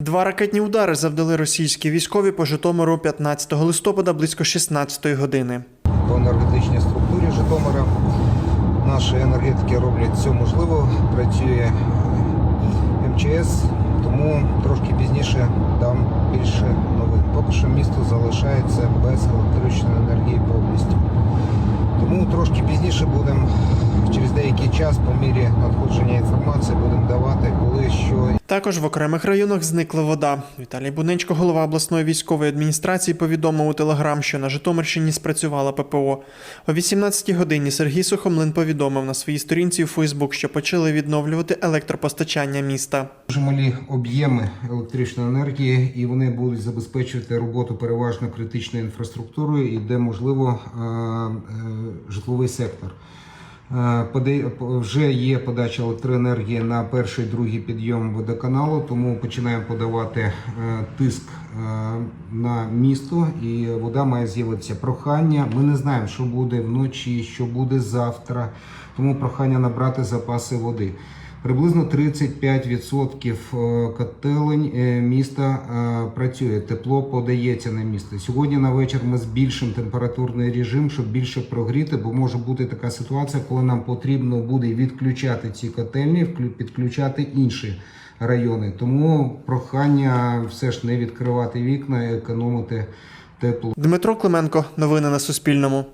Два ракетні удари завдали російські військові по Житомиру 15 листопада близько 16 години. в енергетичній структурі Житомира. Наші енергетики роблять все можливо, працює МЧС, тому трошки пізніше дам більше новин. Поки що місто залишається без електричної енергії повністю. Тому трошки пізніше будемо через деякий час, по мірі надходження інформації, будемо давати, Також в окремих районах зникла вода. Віталій Бунечко, голова обласної військової адміністрації, повідомив у телеграм, що на Житомирщині спрацювала ППО. О 18-й годині Сергій Сухомлин повідомив на своїй сторінці у Фейсбук, що почали відновлювати електропостачання міста. Дуже малі об'єми електричної енергії, і вони будуть забезпечувати роботу переважно критичною інфраструктурою і де можливо е, е, житловий сектор. Е, Вже є подача електроенергії на перший другий підйом водоканалу, тому починаємо подавати е, тиск е, на місто, і вода має з'явитися. Прохання. Ми не знаємо, що буде вночі, що буде завтра. Тому прохання набрати запаси води. Приблизно 35% е, котелень е, міста е, працює. Тепло подається на місто. Сьогодні на вечір ми збільшимо температурний режим, щоб більше прогріти, бо може бути така ситуація, коли нам потрібно буде відключати ці котельні, підключати інші райони. Тому прохання все ж не відкривати вікна, економити тепло. Дмитро Клименко, новини на Суспільному.